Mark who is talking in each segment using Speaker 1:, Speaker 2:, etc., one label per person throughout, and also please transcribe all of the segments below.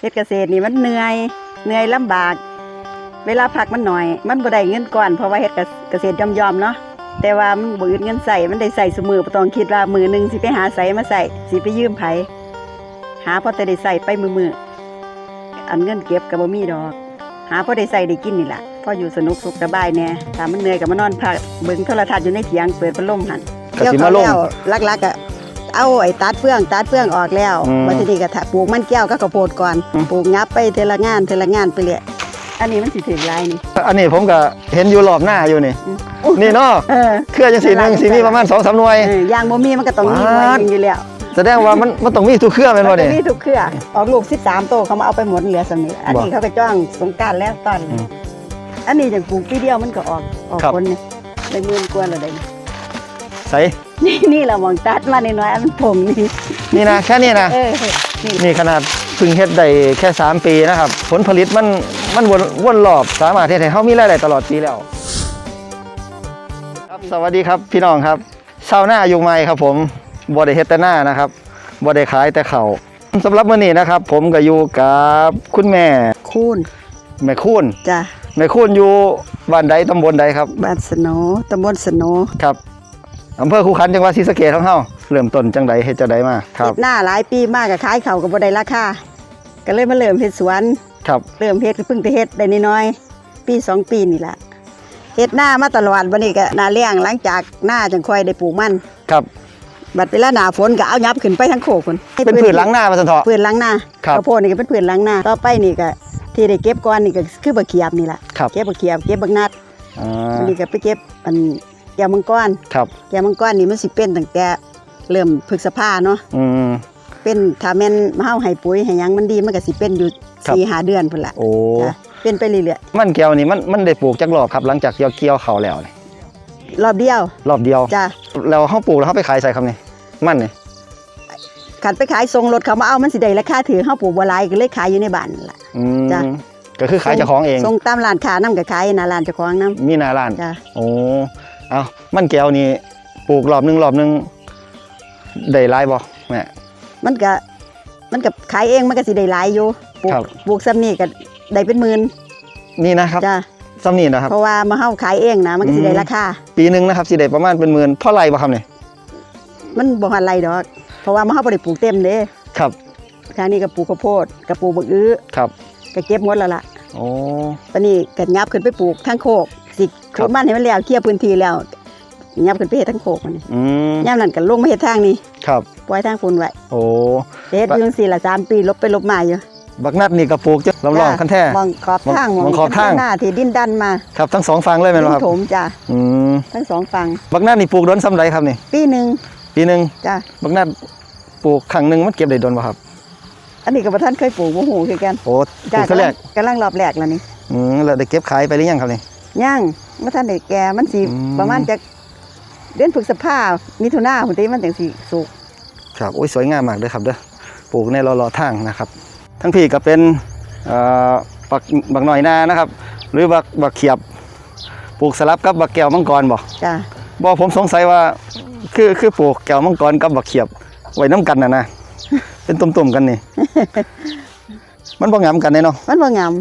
Speaker 1: เฮ็ดเกษตรนี่มันเหนื่อยเหนื่อยลำบาก เวลาพักมันหน่อย มันบ่ได้เงินก่อนเพราะว่าเฮ็ดเกษตรยอมๆเนาะแต่ว่ามันบ่อึดเงินใส่มันได้ใส่เสมอบ่ต้องคิดว่ามือหนึงสิไปหาใส่มาใส่สิไปยืมไผหาพอแต่ได้ใส่ไปมือๆอันเงินเก็บก็บ่มีดอก หาพอได้ใส่ได้กินนี่ล่ะพออยู่สนุกสุขสบายแน่ถ้ามันเหนื่อยก็มานอนพักเบิ่งโทรทัศน์อยู่ในเถียงเปิดพัดลมหั่น
Speaker 2: ก็สิมาลง
Speaker 1: เกี่ยวข้วแล้วลักๆอะ เอาไอ้ตัดเฟืองตัดเฟืองออกแล้ว
Speaker 2: อืม
Speaker 1: มาทีนี้ก็ถ้าปลูกมันแก้วก็ข้าวโพดก่อน
Speaker 2: อืม
Speaker 1: ปลูกยับไปเทละงานเทละงานไปเรื่อยอันนี้มันสิถึงลายนี่
Speaker 2: อันนี้ผมก็เห็นอยู่รอบหน้าอยู่นี่
Speaker 1: อืม
Speaker 2: นี่เนาะ
Speaker 1: เออ
Speaker 2: เครือจังสีหนึ่งสีนี่ประมาณสองสามหน่วย
Speaker 1: เออย่างบ่มีมันก็ต้องมีหน่วยหนึงอยู่แล้ว
Speaker 2: แสดงว่ามันมันต้องมีทุกเครือเป็นบ่
Speaker 1: มัน
Speaker 2: เนี่ย
Speaker 1: จะมีทุกเครือออกลูก13โตเขามาเอาไปหมดเหลือสำนี้อันนี้
Speaker 2: บ่
Speaker 1: เขาก็จ้องสงกรารแล้วตอน
Speaker 2: อืม
Speaker 1: อันนี้จังปลูกปีเดียวมันก็ออกออก
Speaker 2: ครับ
Speaker 1: ผลนี่ได้หมื่นกว่าแล้วได้
Speaker 2: ใส่
Speaker 1: นี่นี่เรามองตัดมาน้อยๆอันมันผงนี่
Speaker 2: นี่นะแค่นี้นะ
Speaker 1: เออนี่
Speaker 2: นี่ขนาดเพึ่งเฮ็ดได้แค่ 3 ปีนะครับ ผลผลิตมันมันวนวนรอบสามารถเฮ็ดให้เฮามีรายได้ตลอดปีแล้ว ครับสวัสดีครับพี่น้องครับชาวนาอยู่ใหม่ครับ ผมบ่ได้เฮ็ดแต่หน้านะครับบ่ได้ขายแต่เขาวสำหรับมื้อนี้นะครับ ผมก็อยู่กับคุณแม่
Speaker 1: คูณ
Speaker 2: แม่คูณ
Speaker 1: จ้ะ
Speaker 2: แม่คูณอยู่บ้านใดตำบลใดครับ
Speaker 1: บ้านสโนตำบลสโน
Speaker 2: ครับ อำเภอคูขันจังหวัดศรีสะเกษของเฮาเริ่มต้นจังใดเฮ็ดจังใดมาครั
Speaker 1: เฮ็
Speaker 2: บ
Speaker 1: ดหน้าหลายปีมากก็ขายเขาวก็บ่ได้ราคาก็เลยมาเริ่มเฮ็ดสวน
Speaker 2: ครับ
Speaker 1: เริ่มเฮ็ดก็เพิ่งจะเฮ็ดได้น้อยๆปีสองปีนี่ล่ะเฮ็ดหน้ามาตลอดบัดนี้ก็หน้าเลี้ยงหลังจากหน้าจังค่อยได้ปลูกมัน
Speaker 2: ครับ
Speaker 1: บัดเวลาหน้าฝนก็เอายับขึ้นไปทั้งโคกพุ่น
Speaker 2: เป็นพืชหลังหน้ามาสันเถาะ
Speaker 1: พืชหลังหน้า
Speaker 2: ครับ
Speaker 1: ข้าวโพดนี่ก็เป็นพืชหลังหน้าต่อไปนี่ก็ที่ได้เก็บก่อนนี่ก็คือบักเขียบนี่ล่ะ
Speaker 2: ครับ
Speaker 1: เก็บบักเขียบเก็บบักนัด
Speaker 2: อ่า
Speaker 1: อันนี้ก็ไปเก็บอันแก้วมังกร
Speaker 2: ครับ
Speaker 1: แก้วมังกรนี่มันสิเป็นตั้งแต่เริ่มพฤษภาเนาะ
Speaker 2: อืม
Speaker 1: เป็นถ้าแม่นเฮาให้ปุ๋ยให้หยังมันดีมันก็สิเป็นอยู่
Speaker 2: ครับ
Speaker 1: สี่ห้าเดือนพุ่นละ
Speaker 2: โอ้
Speaker 1: จ้ะเป็นไปเรื่อย
Speaker 2: มันแก้วนี่มันมันได้ปลูกจักรอบครับ หลังจากเกี่ยวเกี่ยวเขาวแล้วนี่
Speaker 1: ๆรอบเดียว
Speaker 2: รอบเดียว
Speaker 1: จ้ะ
Speaker 2: แล้วเฮาปลูกแล้วเฮาไปขายใส่ครับนี่มันนี่
Speaker 1: ขันไปขายส่งรถเขามาเอามันสิได้ราคาถือเฮาปลูกบ่หลายก็เลยขายอยู่ในบ้านนั่นล่ะ
Speaker 2: อืม
Speaker 1: จ้ะ
Speaker 2: ก็คือขายเจ้าของเอง
Speaker 1: ส่งตามร้านค้านํก็ขายหน้าร้านเจ้าของนํ
Speaker 2: มีหน้าร้าน
Speaker 1: จ้ะ
Speaker 2: โอ้ เอามันแก้วนี่ปลูกรอบหนึงรอบหนึงได้หลายบ่แม่
Speaker 1: มันก็มันก็ขายเองมันก็สิได้หลายอยู่ปลูก
Speaker 2: ครับ
Speaker 1: ปลูกซ้ำนี่ก็ได้เป็นหมื่น
Speaker 2: นี่นะครับ
Speaker 1: จ้ะ
Speaker 2: ซ้ำนี่นะครับ
Speaker 1: เพราะว่ามาเฮาขายเองนะมันก็สิได้
Speaker 2: อืม
Speaker 1: ราคา
Speaker 2: ปีหนึงนะครับสิได้ประมาณเป็นหมื่นเท่าไหร่บ่ครับนี่
Speaker 1: มันบ่หันไรดอก เพราะว่ามาเฮาบ่ได้ปลูกเต็มเด้
Speaker 2: ครับ
Speaker 1: คราวนี้ก็ปลูกข้าวโพดก็ปลูกบักอื้อ
Speaker 2: ครับ
Speaker 1: ก็เก็บหมดแล้วล่ะ
Speaker 2: โอ้
Speaker 1: ตอนนี้ก็ยับขึ้นไปปลูกทั้งโคกสิ
Speaker 2: ครั
Speaker 1: ขุ
Speaker 2: บ
Speaker 1: ดมันให้มันแล้วเคลียร์พื้นที่แล้วยับขึ้นไปเฮ็ดทั้งโคกมันนี่
Speaker 2: อืม
Speaker 1: ยามนั้นก็ลงมาเฮ็ดทางนี้
Speaker 2: ครับ
Speaker 1: ปล่อยทางฝุ่นไว้
Speaker 2: โอ้
Speaker 1: เฮ็ดอยู่จังซี่ล่ะสามปีลบไปลบมาอยู่
Speaker 2: บักนัดนี่ก็ปลูกจะลำลองคันแท้
Speaker 1: มองขอบทาง
Speaker 2: มองขอบทาง
Speaker 1: หน้าที่ดินดันมา
Speaker 2: ครับทั้งสองฝั่งเลยแม่นบ่ครับ
Speaker 1: ดินถมจ้ะ
Speaker 2: อืม
Speaker 1: ทั้งสองฝั่ง
Speaker 2: บักนัดนี่ปลูกโดนซ้ำไรครับนี่
Speaker 1: ปีหนึง
Speaker 2: ปีหนึง
Speaker 1: จ้ะ
Speaker 2: บักนัดปลูกครั้งหนึงมันเก็บได้โดนบ่ครับ
Speaker 1: อันนี้ก็บ่ทันเคยปลูกบ่ฮู้คือกัน
Speaker 2: โอ้ป
Speaker 1: จ้ะ
Speaker 2: ลูกเท่าแรก
Speaker 1: กำลังรอบแรกแล้วนี่
Speaker 2: อืมแล้วได้เก็บขายไปหรือยังครับนี่
Speaker 1: ย่างบ่ทันได้แก่มันสิ
Speaker 2: อืม
Speaker 1: ประมาณจะเดือนพฤษภามิถุนาพุ่นติมันจังสิสุก
Speaker 2: ครับโอ้ยสวยงามมากเลยครับเด้อปลูกในรอรอทางนะครับ ทั้งพี่ก็เป็นเอ่อบักบักหน่อยนานะครับ หรือบักบักเขียบปลูกสลับกับบักแก้วมังกรบ่
Speaker 1: จ้ะ
Speaker 2: บ่ผมสงสัยว่าคือคือปลูกแก้วมังกรกับบักเขียบไว้น้กันน่ะนะ เป็นตุ่มๆกันนี่ มันบ่งามกันแน่เนาะ
Speaker 1: มันบ่งาม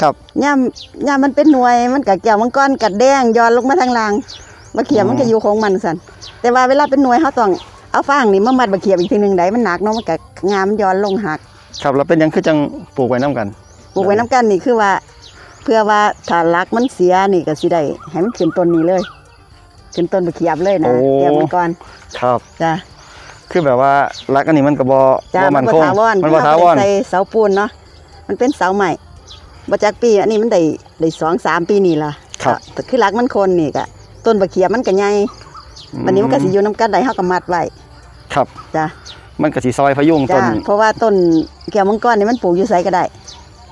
Speaker 2: ครับ
Speaker 1: ย่ามย่ามมันเป็นหน่วยมันก็แก้วมังกรกัดแดงย้อนลงมาทางล่างบักเขียบมันก็อยู่ของมันสั่นแต่ว่าเวลาเป็นหน่วยเฮาต้องเอาฟางนี่มามัดบักเขียบอีกทีหนึงได้มันหนักเนาะมันก็งามมันย้อนลงหัก
Speaker 2: ครับแล้วเป็นหยังคือจังปลูกไว้น้กัน
Speaker 1: ปลูกไว้น้ำกันนี่คือว่า เพื่อว่าถ้ารักมันเสียนี่ก็สิได้ให้มันขึ้นต้นนี้เลยขึ้นต้นบักเขียบเลยนะแก้วมังกร
Speaker 2: ครับ
Speaker 1: จ้ะ
Speaker 2: คือแบบว่ารักอันนี้มันก็บ่
Speaker 1: จ้า
Speaker 2: บ่
Speaker 1: มั
Speaker 2: มันน
Speaker 1: บ่
Speaker 2: คง
Speaker 1: ถาวร
Speaker 2: มันบ่ถาวร
Speaker 1: เรใส่เสาปูนเนาะมันเป็นเสาใหม่ บ่จากปีอันนี้มันได้ได้สองสามปีนี่ล่ะ
Speaker 2: ครับ
Speaker 1: แต่คือหลักมันคนนี่ก็ต้นบะเขียบมันก็ใหญ่วันนี้มันก็สิอยู่น้ำกันได้เฮาก็มัดไว้
Speaker 2: ครับ
Speaker 1: จ้ะ
Speaker 2: มันก็สิซอยพยุงต้
Speaker 1: จ้านเพราะว่าต้นแก้วมังกรนี่มันปลูกอยู่ไสก็ได้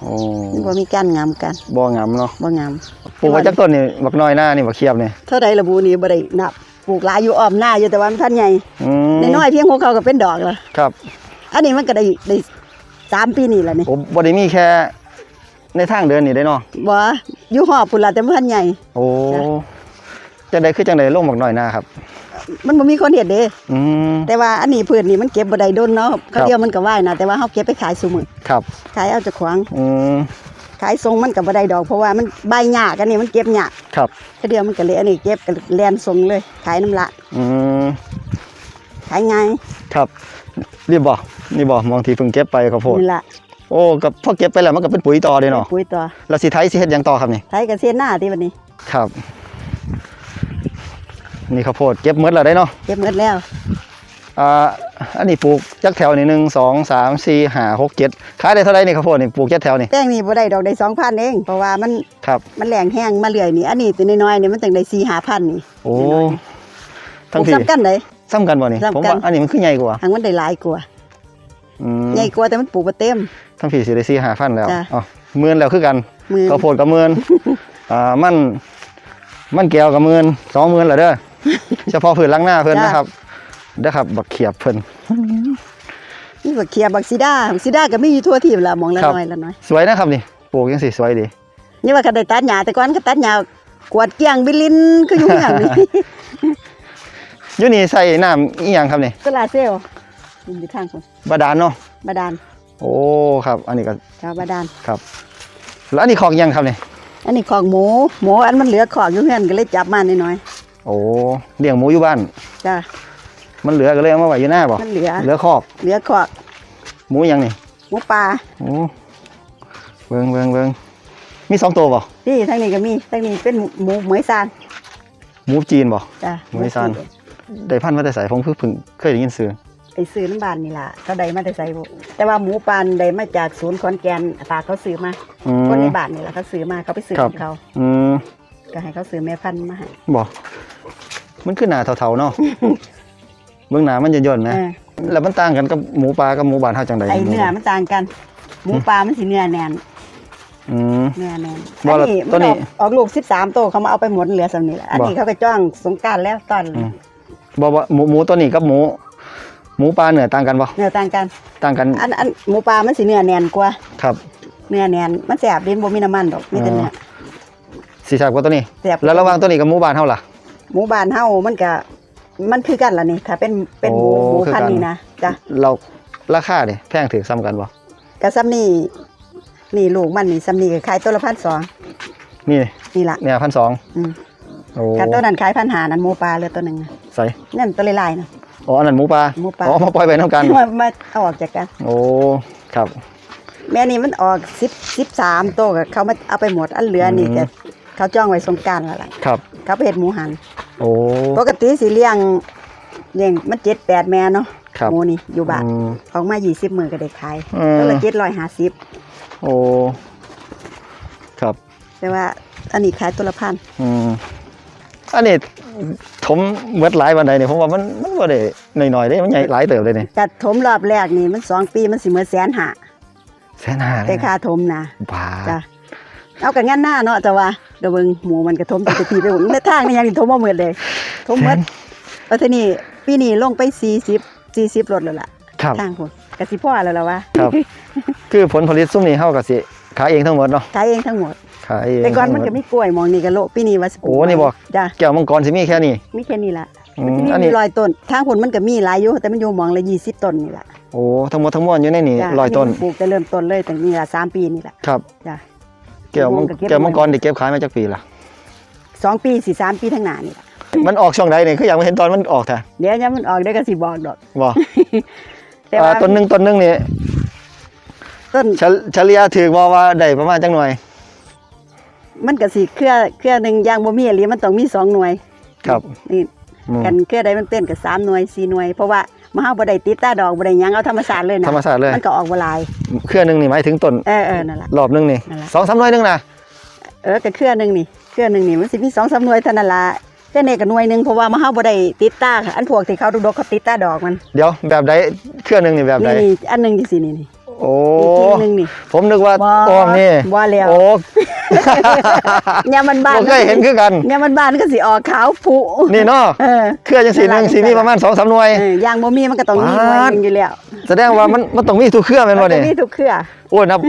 Speaker 2: โอ้
Speaker 1: มันบ่มีก้านงามกัน
Speaker 2: บ่งามเนาะ
Speaker 1: บ่งาม
Speaker 2: ปลูกไว้จักต้นนี่บักน้อยหน้านี่บักเขียบนี่
Speaker 1: เท่าใดระบุนี่บ่ได้นับปลูกหลายอยู่อ้อมหน้าอยู่แต่ว่ามันทันใหญ่
Speaker 2: อืม
Speaker 1: น้อยๆเพียงหัวเขาก็เป็นดอกแล้ว
Speaker 2: ครับ
Speaker 1: อันนี้มันก็ได้ได้สามปีนี่แหละนี่
Speaker 2: โอ้บ่ได้มีแค่ ในทางเดินนี่ได้เนาะ
Speaker 1: บ่อยู่หอบพุ่นล่ะแต่มันทันใหญ่
Speaker 2: โอ้
Speaker 1: จ้ะ
Speaker 2: จจังไดคือจังไดลงบักหน่อยหน้าครับ
Speaker 1: มันบ่มีคนเฮ็ดเด้
Speaker 2: อืม
Speaker 1: แต่ว่าอันนี้พืชนี่มันเก็บบ่ได้ดนเนาะ
Speaker 2: ครั
Speaker 1: เขา
Speaker 2: บ
Speaker 1: เดียวมันก็ว่ายนะแต่ว่าเฮาเก็บไปขายซุมื้อ
Speaker 2: ครับ
Speaker 1: ขายเอาเจากขวาง
Speaker 2: อืม
Speaker 1: ขายทรงมันก็บ่ได้ดอกเพราะว่ามันใบหญ้ากันนี่มันเก็บหญ้า
Speaker 2: ครับ
Speaker 1: เขาเดียวมันก็เลยอันนี้เก็บก็แล่นทรงเลย ขายน้ำละ
Speaker 2: อืม
Speaker 1: ขายง่าย
Speaker 2: ครับนี่บ่นี่บ่มองที่เพิ่งเก็บไปข้าวโพด
Speaker 1: นี่ล่ะ
Speaker 2: โอ้กับพอเก็บไปแล้วมันก็เป็นปุ๋ยต่อเด้เนาะ
Speaker 1: ปุ๋ยต่อ
Speaker 2: แล้วสิไถสิเฮ็ดหยังต่อครับนี่
Speaker 1: ไทยเกษตรหน้าที่วันนี้
Speaker 2: ครับ นี่ข้าวโพดเก็บหมดแล้วได้เนาะ
Speaker 1: เก็บหมดแล้ว
Speaker 2: อ่าอันนี้ปลูกจักแถวนี่หนึ่งสองสามสี่ห้าหกเจ็ดขายได้เท่าไหรนี่ข้าวโพดนี่ปลูกจักแถวนี่
Speaker 1: แป้งนี่บ่ได้ดอกได้2,000เองเพราะว่ามัน
Speaker 2: ครับ
Speaker 1: มันแหลงแห้งมาเรื่อยนี่อันนี้ตัวน้อยๆนี่มันตั้งได้4-5,000นี่
Speaker 2: โอ้
Speaker 1: น้อย
Speaker 2: ทั้ง
Speaker 1: ปลู
Speaker 2: ที่
Speaker 1: กซ้ำกันได้
Speaker 2: ซ้ำกันบ่นี่
Speaker 1: ซ้ำกัน
Speaker 2: ผมว่าอันนี้มันคือใหญ่กว่า
Speaker 1: ทางมันได้หลายกว่า
Speaker 2: อืม
Speaker 1: ใหญ่กว่าแต่มันปลูกบ่เต็ม
Speaker 2: ทั้งพี่สิได้สี่ห้าพันแล้ว
Speaker 1: จ้ะ
Speaker 2: อ๋อหมื่นแล้วคือกัน
Speaker 1: มือ
Speaker 2: ข้าวโพดกับหมื่นอ่ามัน มันแก้วกับหมื่นสองหมื่นแล้วเด้อ เฉพาะพื้นหล้างหน้าเพิ่นนะครับเด้อครับบักเขียบเพิ่น
Speaker 1: นี่บักเขียบบักซีดาบักซีดาก็มีอยู่ทั่วทีละหมองละ
Speaker 2: ครับ
Speaker 1: น้อยละน้อย
Speaker 2: สวยนะครับนี่ปลูกยังสิสวยดี
Speaker 1: นี่ว่าก็ได้ตัดหญ้าแต่ก่อนก็ตัดหญ้ากวาดเกลี้ยงบิลินคืออยู่อย่างนี้
Speaker 2: อยู่นี่ใส่น้ำอีหยังครับนี่
Speaker 1: โซลาร์เซลล์ อยู่ทางคน
Speaker 2: บาดาลเนาะ
Speaker 1: บาดาล
Speaker 2: โอ้ครับ อันนี้ก็
Speaker 1: ชาวบาดาล
Speaker 2: ครับ แล้วอันนี้ของอีหยังครับนี่
Speaker 1: อันนี้ของหมูหมูอันมันเหลือของอยู่เฮือนก็เลยจับมาน้อย
Speaker 2: โอ้เลี้ยงหมูอยู่บ้าน
Speaker 1: ๆจ้า
Speaker 2: มันเหลือก็เลยเอามาไว้อยู่หน้าบ่
Speaker 1: มันเหลือ
Speaker 2: เหลือคอก
Speaker 1: เหลือขอก
Speaker 2: หมูอีหยังนี่
Speaker 1: หมูปลา
Speaker 2: โอ้เบิ่งเบิ่งเบิ่งมีสองตัวบ่
Speaker 1: ที่ทางนี้ก็มีทางนี้เป็นหมูเหมยซาน
Speaker 2: หมูจีนบ่
Speaker 1: จ้า
Speaker 2: เหมยซานได้พันธุ์มาแต่ใส่ผมเพิ่งเพิ่งเคยได้ยินซื้อ
Speaker 1: ไปซื้อน้ำบานนี่ล่ะเขาได้มาแต่ใส่บุแต่ว่าหมูปานได้มาจากศูนย์ขอนแก่นฝากเขาซื้อมา
Speaker 2: อื
Speaker 1: คนใน
Speaker 2: ม
Speaker 1: บ้านนี่ล่ะเขาซื้อมาเขาไปซื้อ
Speaker 2: ครับ
Speaker 1: ของเขา
Speaker 2: อืม
Speaker 1: ก็ให้เขาซื้อแม่พันธุ์มาให้
Speaker 2: บ่มันคือหนาเท่าๆเนาะ เบื้องหน้ามันย่นๆนะ
Speaker 1: เออ
Speaker 2: แล้วมันต่างกันกับหมูปลากับหมูบ้านเฮาจังได
Speaker 1: ไอเนื้อมันต่างกัน หมูปลามันสิเนื้อแน่น
Speaker 2: อืม
Speaker 1: เนื้อแน่น
Speaker 2: บ่
Speaker 1: อัน
Speaker 2: ละ
Speaker 1: นี้
Speaker 2: ตั
Speaker 1: มั
Speaker 2: วนนี้
Speaker 1: ออกออกลูก13โตวเขามาเอาไปหมดเหลือสำนี้แหละอันนี้
Speaker 2: บ่
Speaker 1: เขาก็จ้องสงกรารแล้วตอน
Speaker 2: อืมบ่ว่าหมูหมูตัวนี้กับหมู หมูปลาเนื้อต่างกันบ่
Speaker 1: เนื้อต่างกัน
Speaker 2: ต่างกัน
Speaker 1: อันอันหมูปลามันสิเนื้อแน่นกว่า
Speaker 2: ครับ
Speaker 1: เนื้อแน่น มันแสบเด่นบ่มีน้ำมันดอกมีแต่เนื้อ
Speaker 2: สิแซ่บกว่าตัวนี้
Speaker 1: แสบ
Speaker 2: แล้วระหว่างตัวนี้กับหมูบ้านเฮาล่ะ
Speaker 1: หมูบ้านเฮามันก็มันคือกันล่ะนี่ถ้าเป็นเป็นหมู
Speaker 2: โอ้
Speaker 1: หมู
Speaker 2: คือ
Speaker 1: พัน
Speaker 2: กัน
Speaker 1: ธุ์นี่นะจ้ะ
Speaker 2: เราราคาเด้แพงถือซ้ำกันบ่
Speaker 1: กระซ้ำนี่นี่ลูกมันนี่ซ้ำนี่ก็ขายตัวละพันสอง
Speaker 2: นี่
Speaker 1: นี่ล่ะ
Speaker 2: เนี่ย1,200
Speaker 1: อืม
Speaker 2: โอ้
Speaker 1: กันตัวนั้นขายพันหานั้นหมูปลาเหลือตัวหนึงน่ะ
Speaker 2: ใส่
Speaker 1: นั่นตัวลายๆนะ
Speaker 2: อ๋ออันนั้นหมูปลา
Speaker 1: หมูปลา
Speaker 2: อ๋อมาปล่อยไว้นํกัน
Speaker 1: มามาเอาออกจากกัน
Speaker 2: โอ้ ครับ
Speaker 1: แม่นี่มันออก10 13ตัวก็เขามาเอาไปหมดอันเหลือนี่
Speaker 2: อืม
Speaker 1: ก็เขาจ้องไว้สงกรารแล้วล่ะ
Speaker 2: ครับ
Speaker 1: เขาไปเฮ็ดหมูหัน
Speaker 2: โอ้
Speaker 1: ปกติสิเลี้ยงเลี้ยงมัน7 8แม่เนาะ
Speaker 2: ครับ
Speaker 1: หมูนี่อยู่บ้าน
Speaker 2: อืม
Speaker 1: ของมา20มื้อก็ได้ขาย
Speaker 2: อืม
Speaker 1: ตัวละ750
Speaker 2: โอ้ ครับ
Speaker 1: แต่ว่าอันนี้ขายตัวละพัน
Speaker 2: อืม อันนี้ถมเบิดหลายวันใดเนี่ยผมว่ามันมันบ่ได้น้อยๆเด้มันใหญ่หลายเติบเลยนี่
Speaker 1: กัดถมรอบแรกนี่มันสองปีมันสิเหมือนแสนหา
Speaker 2: แสนห้าเล
Speaker 1: แต่
Speaker 2: ย
Speaker 1: ค่าถมนะ
Speaker 2: บ้า
Speaker 1: จ้ะเอากันงั้นหน้าเนาะแต่ว่าเดี๋ยวเบิ่งหมูมันกระทมแต่ปีไปหมดในทางนี่ยังนี่ถมบ่หมดเลยถมหมดแล้วทีนี้ปีนี้ลงไป40 40รถแล้วล่ะ
Speaker 2: ครับ
Speaker 1: ทางพุ่นก็สิพ่อแล้วล่ะวะ
Speaker 2: ครับ คือผลผลิตซุ้มนี้เฮาก็สิขายเองทั้งหมดเนาะ
Speaker 1: ขายเองทั้งหมด
Speaker 2: ขายเอง
Speaker 1: แต่ก่อนมัน
Speaker 2: ทั้
Speaker 1: ก็
Speaker 2: งหด
Speaker 1: มีกล้วยหมองนี่ก็โละปีนี้ว่าสิปลู
Speaker 2: โอ้นี่บ่
Speaker 1: จ้ะ
Speaker 2: แก้วมังกรสิมีแค่นี้
Speaker 1: มีแค่นี้ล่ะ
Speaker 2: อื
Speaker 1: มัน
Speaker 2: ม
Speaker 1: สิมี
Speaker 2: อันนี้
Speaker 1: ร้อยต้นทางพุ่นมันก็มีหลายอยู่แต่มันอยู่หมองละ20ต้นนี่ล่ะ
Speaker 2: โอ้ทั้งหมดทั้งมวลอยู่ในนี่
Speaker 1: จ้ะ
Speaker 2: ร้อยต้น
Speaker 1: ปลูกแต่เริ่มต้นเลยแต่นี่ล่ะสามปีนี่ล่ะ
Speaker 2: ครับ
Speaker 1: จ้ะ
Speaker 2: แก้วมัง
Speaker 1: ก็เก็บ
Speaker 2: แก้วมังกรได้เก็บขายมาจากปีละ
Speaker 1: สองปีสี่สามปีทั้างหน้านี่ล่ะ
Speaker 2: มันออกช่วงใดนี่คืออยากมาเห็นตอนมันออกแท้
Speaker 1: เดี๋ยวยังมันออกได้ก็สิบอกดอก
Speaker 2: บ่
Speaker 1: แต่
Speaker 2: อ่า
Speaker 1: ว่า
Speaker 2: ต้นหนึงต้นหนึงนี่
Speaker 1: ต้น
Speaker 2: เฉลเฉลี่ยถือว่าว่าได้ประมาณจังหน่วย
Speaker 1: มันก็สิเครือเครือหนึ่งอยางบ่มีอีหลีมันต้องมีสองหน่วย
Speaker 2: ครับ
Speaker 1: นี่
Speaker 2: อืม
Speaker 1: กันเครือใดมันเป็นก็สามหน่วยสี่หน่วย เพราะว่ามาเฮาบ่ได้ติดตาดอกบ่ได้หยังเอาธรรมชาติเลยนะ
Speaker 2: ธรรมชาติเลย
Speaker 1: มันก็ออกบ่หลาย
Speaker 2: เครือหนึงนี่หมายถึงต้น
Speaker 1: เออเออนั่นล่ะ
Speaker 2: รอบหนึงนี่
Speaker 1: นั่นแหละ
Speaker 2: สองสามหน่วยหนึงนะ
Speaker 1: เออก็เครือหนึงนี่เครือหนึงนี่มันสิมีสองสามหน่วยเท่านั้นล่ะแต่นี่ก็หน่วยหนึงเพราะว่ามาเฮาบ่ได้ติดตาค่ะอันพวกที่เขาดกๆเขาติดตาดอกมัน
Speaker 2: เดี๋ยวแบบใดเครือหนึงนี่แบบใด
Speaker 1: นี่นี่อันหนึงจังซี่นี่นี่
Speaker 2: โอ้
Speaker 1: อีกกิ่งหนึงนี่
Speaker 2: ผมนึกว่า
Speaker 1: บ่
Speaker 2: อ้อมนี่
Speaker 1: บ่แล้ว
Speaker 2: โอ้
Speaker 1: เนี่ยมันบ้าน
Speaker 2: บ่เคยเห็นคือกัน
Speaker 1: เนี่ยมันบ้านก็สิออกขาวผุ
Speaker 2: นี่เนาะ
Speaker 1: เออ
Speaker 2: เครือจังสีหนึงสีมีประมาณสองสามหน่วย
Speaker 1: เออย่างบ่มีมันก็ต้องมีหน่วยหนึงอยู่แล้ว
Speaker 2: แสดงว่ามันมันต้องมีทุกเครือแม่นบ่
Speaker 1: มัน
Speaker 2: นี่
Speaker 1: จะมีทุกเครือ
Speaker 2: โอ้ยนับ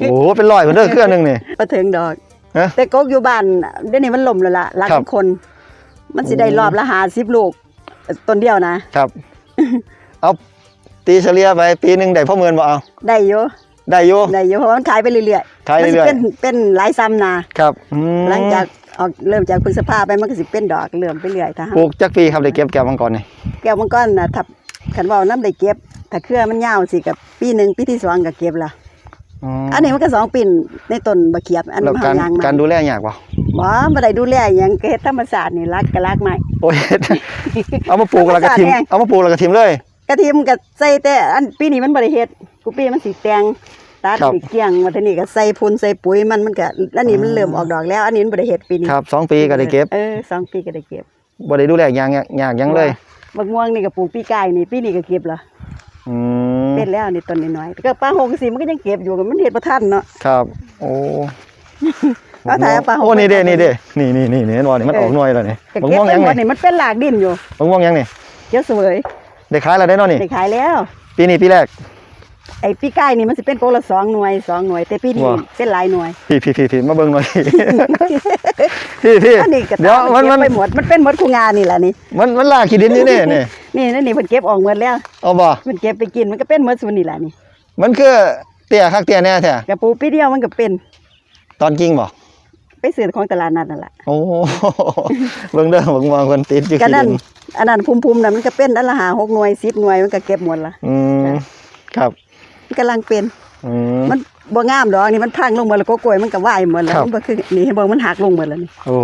Speaker 2: โอ้โหเป็นร้อยพุ่นเด้อเครือหนึงนี่
Speaker 1: บ่ถึงดอก
Speaker 2: ฮะ
Speaker 1: แต่กกอยู่บ้านเดี๋ยวนี้มันล่มแล้วล่ะรัก
Speaker 2: ครับ
Speaker 1: คน มันสิได้รอบละ50ลูกต้นเดียวนะ
Speaker 2: ครับ เอา ตีเฉลี่ยไปปีหนึ่งได้พ่อเมือนบ่เอา
Speaker 1: ได้อยู่
Speaker 2: ได้อยู่
Speaker 1: ได้อยู่เพราะว่ามันขายไปเรื่อยๆ
Speaker 2: ขาย
Speaker 1: มั
Speaker 2: เรื่อยๆ
Speaker 1: สิเป็นเป็นหลายซ้ำนะครับ
Speaker 2: อืม
Speaker 1: หลังจากออกเริ่มจากพฤษภาไปมันก็สิเป็นดอกเริ่มไปเรื่อยถ้าหา
Speaker 2: ปลูกจักปีครับได้เก็บแก้วมังกรนี่
Speaker 1: แก้วมังกรน่ะถ้าคันเว้าน้ำได้เก็บถ้าเครือมันยาวสิกับปีหนึ่งปีที่สองก็เก็บละ
Speaker 2: อืม
Speaker 1: อันนี้มันก็สองปีในต้นบะเขียบอัน
Speaker 2: แล้ว
Speaker 1: มัน
Speaker 2: การ
Speaker 1: หางมั
Speaker 2: การ
Speaker 1: น
Speaker 2: ดูแลยากบ่
Speaker 1: บ่บ่ได้ดูแลหยังก็เฮ็ดธรรมชาตินี่รักก็รักไม่
Speaker 2: โอ้ยเอามาปลูกแล้วก็ทิม
Speaker 1: ธรรมชาติแห้ง
Speaker 2: เอามาปลูกแล้วก็ทิมเลย
Speaker 1: กระเทียมก็ใส่แต่อันปีนี้มันบ่ได้เฮ็ดกูปีมันสิแตงตัด
Speaker 2: ครับ
Speaker 1: สิเกี่ยงมาทีนี้ก็ใส่พุ่นใส่ปุ๋ยมันมันก็อันนี้มันเริ่มออกดอกแล้ว อันนี้มันบ่ได้เฮ็ดปีนี้
Speaker 2: ครับสองปีก็ได้เก็บ
Speaker 1: เออสองปีก็ได้เก็บ
Speaker 2: บ่ได้ดูแลอย่างยากยากหยังเลย
Speaker 1: บักม่วงนี่ก็ปลูกปีกายนี่ปีนี้ก็เก็บละ
Speaker 2: อืม
Speaker 1: เป็นแล้วนี่ต้นน้อยๆแต่ก็ป้าหกสิมันก็ยังเก็บอยู่ก็มันเฮ็ดบ่ทันเนาะ
Speaker 2: ครับ โอ้
Speaker 1: เอาถ่ายเอาปลาหก
Speaker 2: โอ้นี่เด้นี่เด้นี่นี่นี่นี่เห็นบ่นี่มันออกหน่วยแล้วนี่
Speaker 1: ก็
Speaker 2: มะ
Speaker 1: เก็บ
Speaker 2: ม่วง
Speaker 1: ไป
Speaker 2: ยัง
Speaker 1: หม
Speaker 2: นี่
Speaker 1: ดนี่มันเป็นหลากดินอยู่
Speaker 2: มะม่วงยังนี่
Speaker 1: เดี๋ยวเสวย
Speaker 2: ได้ขายแล้วได้เนาะนี่
Speaker 1: ได้ขายแล้ว
Speaker 2: ปีนี้ปีแรก
Speaker 1: ไอ้ปีกายนี่มันสิเป็นโกละสองหน่วยสองหน่วย แต่ปีนี้
Speaker 2: ว้า
Speaker 1: เป็นหลายหน่วย
Speaker 2: พี่พี่พี่พี่มาเบิ่งหน่อย พี่พี่
Speaker 1: อันนี้ก็
Speaker 2: เดี๋ยว
Speaker 1: ตา
Speaker 2: มัน
Speaker 1: เก็
Speaker 2: มั
Speaker 1: บ
Speaker 2: น
Speaker 1: ไปหมดมันเป็นหมดคูงานนี่แหละนี่
Speaker 2: มันมันลากขี้ดินอยู่นี่นี่
Speaker 1: นี่นั่นนี่เพิ่นเก็บออกหมดแล้ว
Speaker 2: เอาบ่
Speaker 1: เพิ่นเก็บไปกินมันก็เป็นหมดส่วนนี่แหละนี่
Speaker 2: มันคือเตี้ยคักเตี้ยแน่แท้
Speaker 1: กระปูปีเดียวมันก็เป็น
Speaker 2: ตอนกิ้งบ่
Speaker 1: ไปซื้อของตลาดนัดนั่นแหละ
Speaker 2: โอ้ เบิ่งเด้อเบิ่งมองคนติดอยู่
Speaker 1: ก็
Speaker 2: ขี้
Speaker 1: นั่
Speaker 2: ดิ
Speaker 1: น
Speaker 2: น
Speaker 1: อันนั้นภูมิๆน่ะมันก็เป็นอันละหาหกหน่วยสิบหน่วยมันก็เก็บหมดละ
Speaker 2: อืมครับ
Speaker 1: มันกำลังเป็น
Speaker 2: อืม
Speaker 1: มันบ่งามดอกนี่มันพังลงหมดแล้วก็กล้วยมันก็ว่ายหมดแล้ว
Speaker 2: ครับ
Speaker 1: มันบ่คือนี่ให้เบิ่งมันหักลงหมดแล้วนี่
Speaker 2: โอ้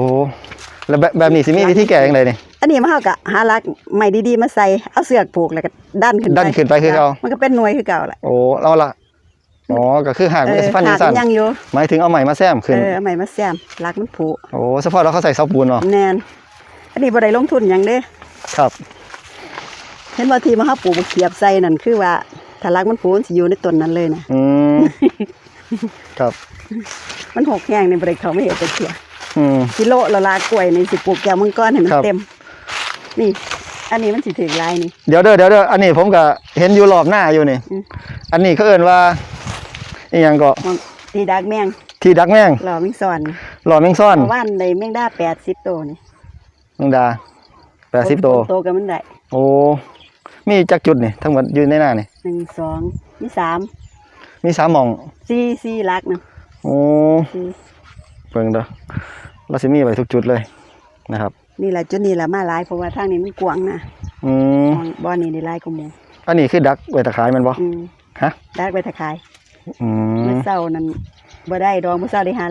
Speaker 2: แล้วแบบแบบนี้สิมีวิธีแก้จังไดนี่
Speaker 1: อันนี้มาเฮาก็หาลักไม้ดีๆมาใส่เอาเสือกผูกแล้วก็ดันขึ้นไป
Speaker 2: ดันขึ้นไปคือเก่า
Speaker 1: มันก็เป็นหน่วยคือเก่าแหละ
Speaker 2: โอ้เราละอ๋อก็คือหาก
Speaker 1: เอ
Speaker 2: มัน
Speaker 1: อ
Speaker 2: สิพัน
Speaker 1: หา
Speaker 2: ยังสั่น
Speaker 1: ยังอยู่
Speaker 2: หมายถึงเอาใหม่มาแซมขึ้น
Speaker 1: เออเอาไม้มาแซมลักมันผูก
Speaker 2: โอ้เฉพาะเราเขาใส่เสาปูนเนาะ
Speaker 1: แน่นอันนี้บ่ได้ลงทุนหยังเด้
Speaker 2: ครับ
Speaker 1: เห็นว่าที่มาเฮาปลูกบักเขียบใส่นั่นคือว่าถ้าลักมันผูกมันสิอยู่ในต้นนั้นเลยนะ
Speaker 2: อืมครับ
Speaker 1: มันหกแห้งนี่บ่ได้เข้ามาเฮ็ดจักเที่ย
Speaker 2: อืม
Speaker 1: กิโลละลากล้วยนี่สิปลูกแก้วมังกรให้มัน
Speaker 2: ครับ
Speaker 1: เต็ม นี่ อันนี้มันสิถึงลายนี่
Speaker 2: เดี๋ยวเด้อเดี๋ยวเด้ออันนี้ผมก็เห็นอยู่รอบหน้าอยู่นี่
Speaker 1: อืม
Speaker 2: อันนี้เขาเอิ้นว่าอีหยังก็
Speaker 1: มองตีดักแมง
Speaker 2: ที่ดักแมง
Speaker 1: หล่อมิงซอน
Speaker 2: หล่อแมงซ่อน
Speaker 1: เพราะว่านได้แมงดา80ตัวนี่
Speaker 2: แมงดา 80ตัว
Speaker 1: โตกันมันได้
Speaker 2: โอ้มีจักจุดนี่ทั้งหมดอยู่ในหน้านี่
Speaker 1: หนึ่งสองมีสาม
Speaker 2: มีสามหม่อง
Speaker 1: สี่สี่ลักนะ
Speaker 2: โอ้
Speaker 1: สี่
Speaker 2: เบิ่งเด้อเราสิมีไว้ทุกจุดเลยนะครับ
Speaker 1: นี่แหละจุดนี้แหละมาหลายเพราะว่าทางนี้มันกว้างนะ
Speaker 2: อืม
Speaker 1: มองบ่อนี่ได้หลายกว่าหมู่
Speaker 2: อันนี้คือดักไว้ตะขายแมันบ่
Speaker 1: อืม
Speaker 2: ฮะ
Speaker 1: ดักไปถ้าขาย
Speaker 2: อืม
Speaker 1: เมื่อเช้านั้นบ่ได้ดองเมื่อเช้าได้500
Speaker 2: ห้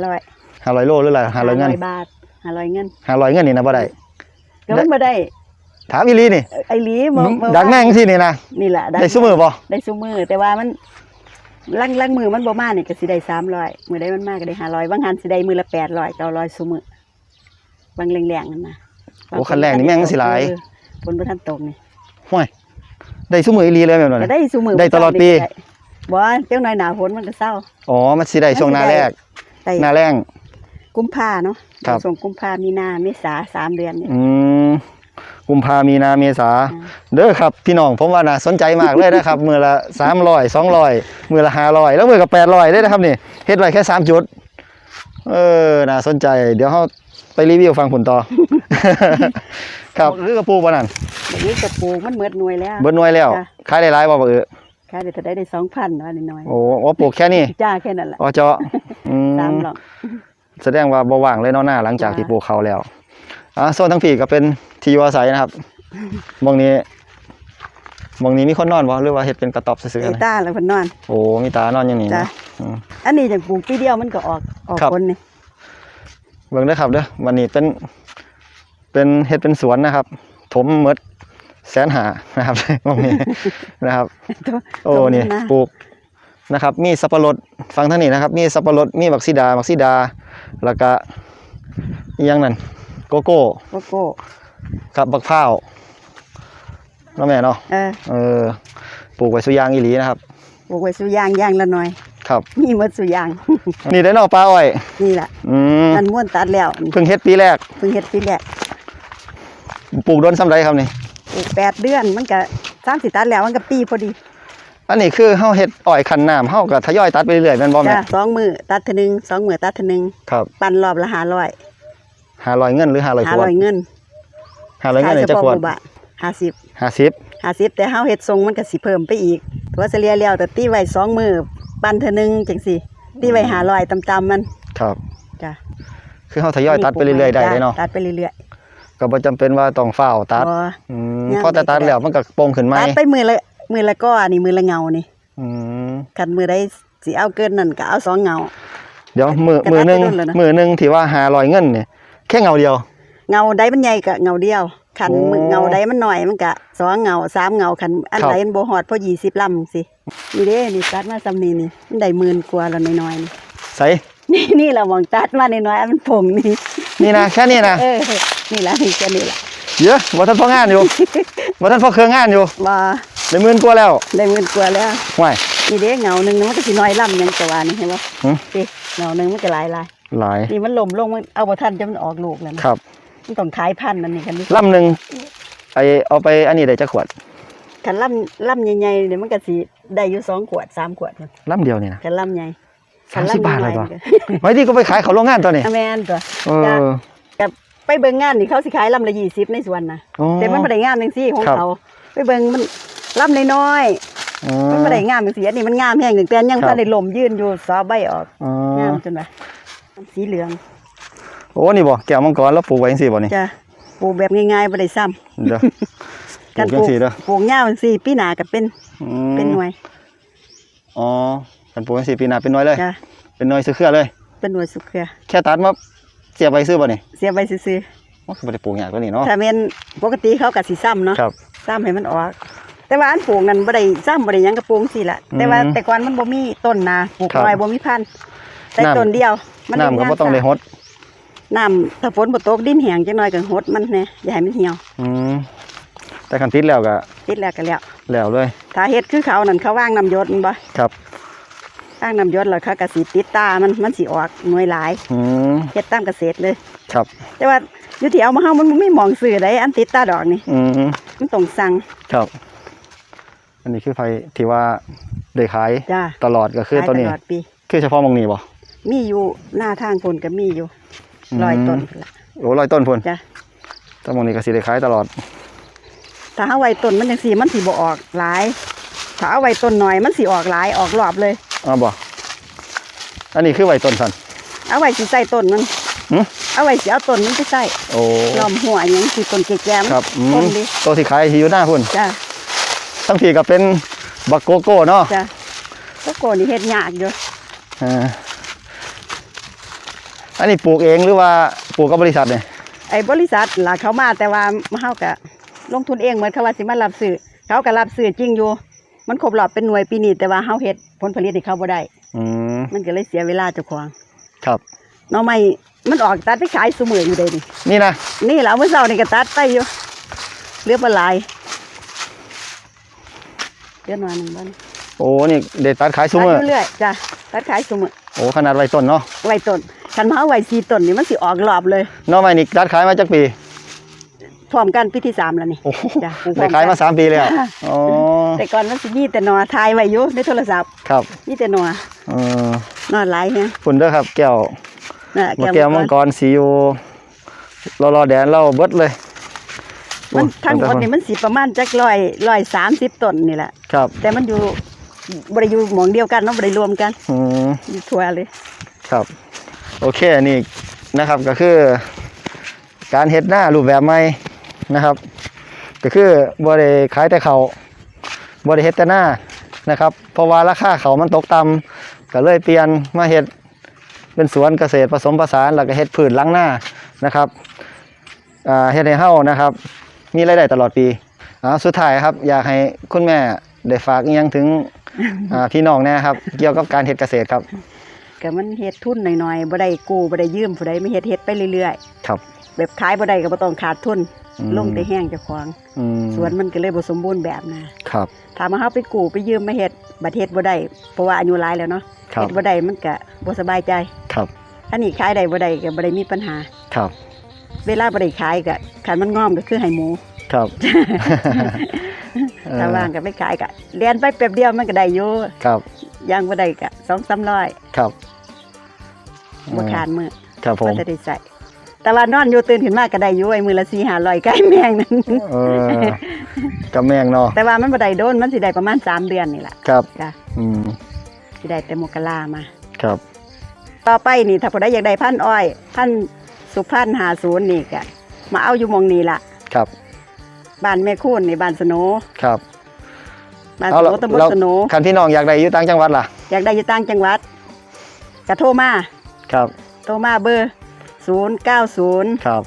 Speaker 2: าร้อยโลหรืออะไรห้าร้อยเงิน
Speaker 1: บาท500เงิน
Speaker 2: ห้าร้อยเงินนี่นะบ่ได้
Speaker 1: ก็มันบ่ได้
Speaker 2: ถามอีหลีนี่
Speaker 1: เอ่อไอ้หลีบ่บ่
Speaker 2: ดักแม่งสินี่นะ
Speaker 1: นี่แหละดัก
Speaker 2: ได้ซุมือบ่
Speaker 1: ได้ซุมือแต่ว่ามันลังลังมือมันบ่มานี่ก็สิได้300มื้อใดมันมาก็ได้500บางหันสิได้มื้อละ800 900ซุมือบางแรงๆนั่นนะ
Speaker 2: โอ้คันแรกนี่แม่งสิหลาย
Speaker 1: เออฝนบ่ทันตกนี่
Speaker 2: ห่วยได้ซุมืออีหลีเลยแม่นบ่
Speaker 1: ก็
Speaker 2: เนี่ย
Speaker 1: ได้ซุมือ
Speaker 2: ได้ตลอดปี
Speaker 1: บ่เจ้าหน่อยหน้าฝนมันก็เศร้า
Speaker 2: อ๋อมันสิได้ช่วงหน้าแรก
Speaker 1: ได้
Speaker 2: หน้าแรง
Speaker 1: กุมภาเนาะ
Speaker 2: ครับ
Speaker 1: ส่งกุมภามีนาเมษาสามเดือนเนี่ย
Speaker 2: อืมกุมภามีนาเมษา
Speaker 1: อืม
Speaker 2: เด้อครับพี่น้องผมว่าน่าสนใจมากเลยนะครับ มือละ300 200มือละ500แล้วมือก็800ได้นะครับนี่เฮ็ดไว้แค่3จุด เออน่าสนใจ เดี๋ยวเฮาไปรีวิวฟังผลต่อ ครับหรือกระปูบ่นั่น
Speaker 1: เดี๋ยวนี้กระปลูกมันเมิดหน่วยแล้ว
Speaker 2: เบิดหน่วยแล้ว
Speaker 1: จ้ะ
Speaker 2: ขายได้หลายบ่บ่เออ
Speaker 1: ขายได้แต่ได้ได้สองพันว่าน้อย
Speaker 2: โอ้ว่าปลูกแค่นี้
Speaker 1: ๆจ้าแค่นั้นแหละ
Speaker 2: อ๋อเจาะอืม
Speaker 1: สามหรอก
Speaker 2: แสดงว่าบ่ว่างเลยเนาะหน้าหลังจาก
Speaker 1: จ้ะ
Speaker 2: ที่ปลูกเขาวแล้วอ่าโซนทั้งพี่ก็เป็นที่อยู่อาศัยนะครับหมองนี้หมองนี้มีคนนอนบ่หรือว่าเฮ็ดเป็นกระต๊อบซื่อๆ
Speaker 1: ไอ้
Speaker 2: นะ
Speaker 1: ตาแล้วเพิ่นนอน
Speaker 2: โอ้มีตานอนอย่างนี้
Speaker 1: จ้ะ
Speaker 2: เนาะอืม
Speaker 1: อันนี้อย่างปลูกปีเดียวมันก็ออกออก
Speaker 2: ครับ
Speaker 1: ผลนี่
Speaker 2: เบิ่งเด้อครับเด้อวันนี้เป็นเป็นเฮ็ดเป็นสวนนะครับ ถมหมดแสนหานะครับหมองนี้นะครับโอ้นี่ปลูกนะครับ มีสับปะรดฟังท่างนี้นะครับ มีสับปะรดมีบักซีดาบักซีดา แล้วก็อีหยังนั่นโกโก้
Speaker 1: โกโก้
Speaker 2: กับบักพร้าวเนาะแม่เนาะ
Speaker 1: เออ
Speaker 2: เออปลูกไว้สุยางอีหลีนะครับ
Speaker 1: ปลูกไว้สุยางยางละหน่อย
Speaker 2: ครับ
Speaker 1: มีหมดสุยาง
Speaker 2: นี่ได้เนอกปลาอ้อย
Speaker 1: นี่ล่ะ
Speaker 2: อืม
Speaker 1: มันม่วนตัดแล้วนี่
Speaker 2: เพิ่งเฮ็ดปีแรก
Speaker 1: เพิ่งเฮ็ดปีแรก
Speaker 2: ปลูกโดนซ้ำไรครับนี่
Speaker 1: ปลูกแปดเดือนมันก็สามสิตัดแล้วมันก็ปีพอดี
Speaker 2: อันนี้คือเฮาเฮ็ดอ้อยคันน้ำเฮาก็ทยอยตัดไปเรื่อยๆแม่นบ่แม่
Speaker 1: จ้าสองมือตัดเทอหนึงสองมือตัดเทอหนึง
Speaker 2: ครับ
Speaker 1: ปั่นรอบละห้าร้อย
Speaker 2: 500เงินหรือ500
Speaker 1: ห้า
Speaker 2: ขว
Speaker 1: ร้
Speaker 2: ด
Speaker 1: อยเงิน
Speaker 2: หาร้อยเงิน
Speaker 1: ขาย
Speaker 2: นี่
Speaker 1: เฉ
Speaker 2: จะ
Speaker 1: พาะ
Speaker 2: ขวด
Speaker 1: หมู่บ้านห้าสิบ
Speaker 2: ห้าสิบ
Speaker 1: ห้าสิบแต่เฮาเฮ็ดทรงมันก็สิเพิ่มไปอีกตัวเฉลี่ยแล้วแต่ตีไว้สองมือปั่นเทื่อนึงจังซี่ตีไว้ห้าร้อยต่ำๆมัน
Speaker 2: ครับ
Speaker 1: จ้ะ
Speaker 2: คือเขาทยอยตัดไปเรื่อยๆได้เลยเนาะ
Speaker 1: จ้ตัดไปเรื่อย
Speaker 2: ก็บ่จำเป็นว่าต้องฝ้าว
Speaker 1: ๆ
Speaker 2: ตัด
Speaker 1: บ่
Speaker 2: อืม
Speaker 1: ย่าง
Speaker 2: พอแต่ตัด
Speaker 1: ได้ก็ได้
Speaker 2: แล้วมันก็โป่งขึ้นไหม
Speaker 1: ตัดไปมือละ มือละก้อนนี่มือละเงานี่
Speaker 2: อืม
Speaker 1: คันมือได้สิเอาเกินนั่นก็เอาสองเงา
Speaker 2: เดี๋ยวมือก
Speaker 1: ระ
Speaker 2: มือ
Speaker 1: ตัด
Speaker 2: หนึง
Speaker 1: ไปโดนแล้วนะ
Speaker 2: มือหนึงที่ว่าหาร้อยเงินเนี่ยแค่เงาเดียว
Speaker 1: เงาใดมันใหญ่ก็เงาเดียวคัน
Speaker 2: โอ้
Speaker 1: มือเงาใดมันน้อยมันก็สองเงาสามเงาคันอัน
Speaker 2: ครับ
Speaker 1: ใดมันบ่ฮอดพอ20ลำสินี่เด้นี่ตัดมาซำนี้นี่มันได้หมื่นกว่าแล้วน้อยๆนี่
Speaker 2: ใส่
Speaker 1: นี่นี่เรามองตัดมาน้อยๆอันมันผงนี่
Speaker 2: นี่นะแค่นี้นะ
Speaker 1: เออ นี่ละนี่แค่นี้ละ
Speaker 2: เยอะบ่ทันพองานอยู่บ่ทันพอเครื่องงานอยู่
Speaker 1: ว่า
Speaker 2: ได้หมื่นกว่าแล้ว
Speaker 1: ได้หมื่นกว่าแล้ว
Speaker 2: ห่วย
Speaker 1: นี่เด้เงาหนึงมันก็สิน้อยลำหยังก็ว่านี่เห็นบ่
Speaker 2: หึ
Speaker 1: นี่เงาหนึงมันก็หลายหลาย
Speaker 2: หลาย
Speaker 1: นี่มันล่มลงมันเอาบ่ทันจะมันออกลูกแล้วนะครับมันต้องขายพันธุ์นั่นนี่คันนี้
Speaker 2: ลำหนึงไอเอาไปอันนี้ได้จักขวด
Speaker 1: คันลำลำใหญ่ๆเนี่ยมันก็สิได้อยู่สองขวดสามขวดพุ่น
Speaker 2: ลำเดียวนี่นะ
Speaker 1: คันลำใหญ่
Speaker 2: สามสิบบาทเลย
Speaker 1: คัน
Speaker 2: ป่ะ
Speaker 1: ลำใหญ่
Speaker 2: ไว้ที่ก็ไปขายเขาโรงงานตัวนี้
Speaker 1: ๆอะแม่นตัว
Speaker 2: เอ
Speaker 1: จ้ะ
Speaker 2: อ
Speaker 1: กับไปเบิ่งงานนี่เขาสิขายลำละ20ในสวนนะ
Speaker 2: อ๋อ
Speaker 1: แต่มันบ่ได้งามจังซี่ของ
Speaker 2: ครับ
Speaker 1: เขา ไปเบิ่งมัน ลำน้อย
Speaker 2: อ๋อ
Speaker 1: ๆมันบ่ได้งามจังซี่อันนี้มันงามแฮงถึงแต่ยัง
Speaker 2: ครับ
Speaker 1: บ่ได้ลมยืนอยู่สอใบออก
Speaker 2: อ๋องา
Speaker 1: มจนว่าสีเหลือง
Speaker 2: โอ้นี่บ่แก้วมังกรแล้วปลูกไว้จังซี่บ่นี่
Speaker 1: จ้ะปลูกแบบง่ายๆบ่ได้ซ้ำ
Speaker 2: เด้อปลูกจังซี่เด้อ
Speaker 1: ปลูกยาวจังซี่ปีหน้าก็เป็น
Speaker 2: อืม
Speaker 1: เป็นหน่วย
Speaker 2: อ๋อกันปลูกจังซี่ปีหน้าเป็นหน่วยเลย
Speaker 1: จ้ะ
Speaker 2: เป็นหน่วยซื้อเครือเลย
Speaker 1: เป็นหน่วยสุกเครือ
Speaker 2: แค่ตัดมาเสียบไปซื้อบ่นี่
Speaker 1: เสียไว้ซื่อ
Speaker 2: มันคือบ่ได้ปลูกยากกว่านี้
Speaker 1: ๆ
Speaker 2: เนาะ
Speaker 1: ถ้าแม่นปกติเขาก็สิซ้ำเนาะ
Speaker 2: ครับ
Speaker 1: ซ้ำให้มันออก แต่ว่าอันปลูกนั่นบ่ได้ซ้ำบ่ได้หยังก็ปลูกสิล่ะแต่ว่า
Speaker 2: อืม
Speaker 1: แต่ก่อนมันบ่มีต้นนาปลูก
Speaker 2: ครับ
Speaker 1: น้อยบ่มีพันธุ์แต่
Speaker 2: น้ำ
Speaker 1: ต้นเดียวมั
Speaker 2: น้ำก็
Speaker 1: งา
Speaker 2: บ่ต้องได้หด
Speaker 1: น้ำถ้าฝนบ่ตกดินแห้งจังน้อยก็หดมันแหน่อย่าให้มันเหี่ยว
Speaker 2: อืมแต่คันติดแล้วก็
Speaker 1: ติดแล้วก็แล้ว
Speaker 2: แล้วเลย
Speaker 1: ถ้าเฮ็ดคือเขานั่นเขาว่างน้ำหยศแม่นบ่
Speaker 2: ครับ
Speaker 1: ว่างน้ำหยศแล้วเขาก็สิติดตามันมันสิออกหน่วยหลาย
Speaker 2: อืม
Speaker 1: เฮ็ดตามเกษตรเลย
Speaker 2: ครับ
Speaker 1: แต่ว่าอยู่ที่เอามาเฮามันบ่มีหมองซื้อได้อันติดตาดอกนี่
Speaker 2: อืม
Speaker 1: มันต้องสั่ง
Speaker 2: ครับ อันนี้คือไฟที่ว่าได้ขาย
Speaker 1: จ้า
Speaker 2: ตลอดก็คือตัวนี้
Speaker 1: ขายตลอดปี
Speaker 2: คือเฉพาะหมองนี้บ่
Speaker 1: มีอยู่หน้าทางพุ่นก็มีอยู่ร้อยต้นพุ่นละ
Speaker 2: โอ้ร้อยต้นพุ่น
Speaker 1: จ้ะ
Speaker 2: แต่หมองนี้ก็สิได้ขายตลอด
Speaker 1: ถ้าเฮาไว้ต้นมันจังซี่มันสิบ่ออกหลาย ถ้าเอาไว้ต้นน้อยมันสิออกหลายออกรอบเลย
Speaker 2: อ๋อบ่อันนี้คือไว้ต้นสัน
Speaker 1: เอาไว้สิใส่ต้นมัน
Speaker 2: หึ
Speaker 1: เอาไว้สิเอาต้นมันไปใส่
Speaker 2: โอ้
Speaker 1: ล้อมหัวหยังสิต้นแก่ๆมัน
Speaker 2: ครับอื
Speaker 1: ต้น
Speaker 2: ม
Speaker 1: ดิ
Speaker 2: ตัวที่ขายที่อยู่หน้าพุ่น
Speaker 1: จ้ะ
Speaker 2: ทั้งพี่ก็เป็นบักโกโก้เนาะ
Speaker 1: จ้ะตะโกนี่เฮ็ดยากอยู่
Speaker 2: อ่าอันนี้ปลูกเองหรือว่าปลูกกับบริษัทเนี่ย
Speaker 1: ไอ้บริษัทล่ะเขามาแต่ว่าเฮาก็ลงทุนเองเหมือนเขาว่าสิมารับซื้อเขาก็รับซื้อจริงอยู่ มันครบรอบเป็นหน่วยปีนี้แต่ว่าเฮาเฮ็ดผลผลิตให้เขาบ่ได้
Speaker 2: อืม
Speaker 1: มันก็เลยเสียเวลาเจ้าของ
Speaker 2: ครับ
Speaker 1: หน่อไม้มันออกตัดไปขายซุมื้ออยู่เด้นี่
Speaker 2: นี่นะ
Speaker 1: นี่แหละเมื่อเช้านี่ก็ตัดไปอยู่เหลือบ่หลาย เดือนวันหนึงบ่นี่
Speaker 2: โอ้นี่เด็ดตัดขายซุ
Speaker 1: ตัด
Speaker 2: มือ
Speaker 1: อยู่เรื่อยจ้ะตัดขายซุมื้อ
Speaker 2: โอ้ขนาดไว้ต้นเนาะ
Speaker 1: ไว้ต้นคันมาเอาไว้สี่ต้นนี่มันสิออกรอบเลย
Speaker 2: หน้อไม้นี่ตัดขายมาจากปี
Speaker 1: พร้อมกันปีที่สามแล้วนี่
Speaker 2: โอ้โห
Speaker 1: จ้ะปลูกพร้
Speaker 2: ได้
Speaker 1: อม
Speaker 2: ขาย
Speaker 1: กั
Speaker 2: มานสามปีเลยอะอ๋อ
Speaker 1: แต่ก่อนมันสิมีแต่หนอทายไว้อยู่ในโทรศัพท์
Speaker 2: ครับ
Speaker 1: มีแต่หนอ
Speaker 2: เออ
Speaker 1: หนอหลายแฮะ
Speaker 2: คุณเด้อครับแก้ว
Speaker 1: น่ะ
Speaker 2: มะแก้วมังกรสีอยู่รอรอแดนเล่าเบิดเลย
Speaker 1: มัน
Speaker 2: โอ้
Speaker 1: ทั้งหมดนี่มันสิประมาณจักร้อยร้อยสามสิบต้นนี่แหละ
Speaker 2: ครับ
Speaker 1: แต่มันอยู่บ่ได้อยู่หมองเดียวกันเนาะบ่ได้รวมกัน
Speaker 2: อืม
Speaker 1: อยู่ทั่วเลย
Speaker 2: ครับ โอเคนี่นะครับก็คือ การเฮ็ดหน้ารูปแบบใหม่นะครับ ก็คือบ่ได้ขายแต่เขาวบ่ได้เฮ็ดแต่หน้านะครับ เพราะว่าราคาเขาวมันตกต่ำก็เลยเปลี่ยนมาเฮ็ดเป็นสวนเกษตรผสมผสานแล้วก็เฮ็ดพืชหล้างหน้านะครับอ่าเฮ็ดให้เฮานะครับ มีรายได้ตลอดปีอ่าสุดท้ายครับอยากให้คุณแม่ได้ฝากอิหยังถึงอ่าพี่น้องแนะครับ เกี่ยวกับการเฮ็ดเกษตรครับ
Speaker 1: ก็มันเฮ็ดทุนหน่อยๆบ่ได้กู้บ่ได้ยืมผู้ใดไม่เฮ็ดเฮ็ดไปเรื่อย
Speaker 2: ครับ
Speaker 1: ๆ แบบขายบ่ได้ก็บ่ต้องขาดทุน
Speaker 2: อืม
Speaker 1: ลงแต่แห้งเจ้าของ
Speaker 2: อืม
Speaker 1: สวนมันก็เลยบ่สมบูรณ์แบบนะครับถ้ามาเฮาไปกู้ไปยืมมาเฮ็ดบัดเฮ็ดบ่ได้เพราะว่าอายุหลายแล้วเนาะ
Speaker 2: ครับ
Speaker 1: เฮ็ดบ่ได้มันก็บ่สบายใจ
Speaker 2: ครับ
Speaker 1: อันนี้ขายได้บ่ได้ก็บ่ได้มีปัญหา
Speaker 2: ครับ
Speaker 1: เวลาบ่ได้ขายก็คันมันงอมก็คือให้หมู
Speaker 2: ครับ
Speaker 1: ถ้าว่างก็ไปขายก็เรียนไปแป๊บเดียวมันก็ได้อยู่
Speaker 2: ครับ
Speaker 1: ย่างบ่ได้ก็2-300
Speaker 2: ครับ
Speaker 1: บ่ขาดมื้อ
Speaker 2: ครับผม
Speaker 1: ก็จะได้ใส่แต่ว่านอนอยู่ตื่นขึ้นมาก็ได้อยู่ไอ้มือละ4 500ใกล้แมงนั่น
Speaker 2: เออกับแมงเนาะ
Speaker 1: แต่ว่ามันบ่ได้โดนมันสิได้ประมาณ3เดือนนี่ล่ะ
Speaker 2: ครับ
Speaker 1: จ้ะ
Speaker 2: อืม
Speaker 1: สิได้แต่มกรามา
Speaker 2: ครับ
Speaker 1: ต่อไปนี่ถ้าผู้ใดอยากได้พันธุ์อ้อย พันธุ์ สุพรรณ50นี่ก็มาเอาอยู่หมองนี้ล่ะ
Speaker 2: ครับ
Speaker 1: บ้านแม่คูนนี่บ้านสโน
Speaker 2: ครับ
Speaker 1: บ้าน
Speaker 2: เอา
Speaker 1: สโน
Speaker 2: ละ
Speaker 1: ตำบล
Speaker 2: เรา
Speaker 1: สโน
Speaker 2: คันพี่น้องอยากได้อยู่ต่างจังหวัดล่ะ
Speaker 1: อยากได้อยู่ต่างจังหวัดก็โทรมา
Speaker 2: ครับ
Speaker 1: โทรมาเบอร์090
Speaker 2: ครับ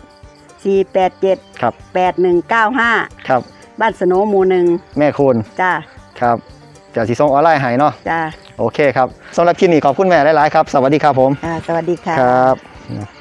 Speaker 1: 487
Speaker 2: ครับ
Speaker 1: 8195
Speaker 2: ครับ
Speaker 1: บ้านสโนหมู่หนึ่ง
Speaker 2: แม่คุณ
Speaker 1: จ้า
Speaker 2: ครับจะสิส่งออนไลน์ให้เนาะ
Speaker 1: จ้า
Speaker 2: โอเคครับสำหรับคลิปนี้ขอบคุณแม่หลายๆครับ สวัสดีครับผม
Speaker 1: อ่าสวัสดีค่ะ
Speaker 2: ครับ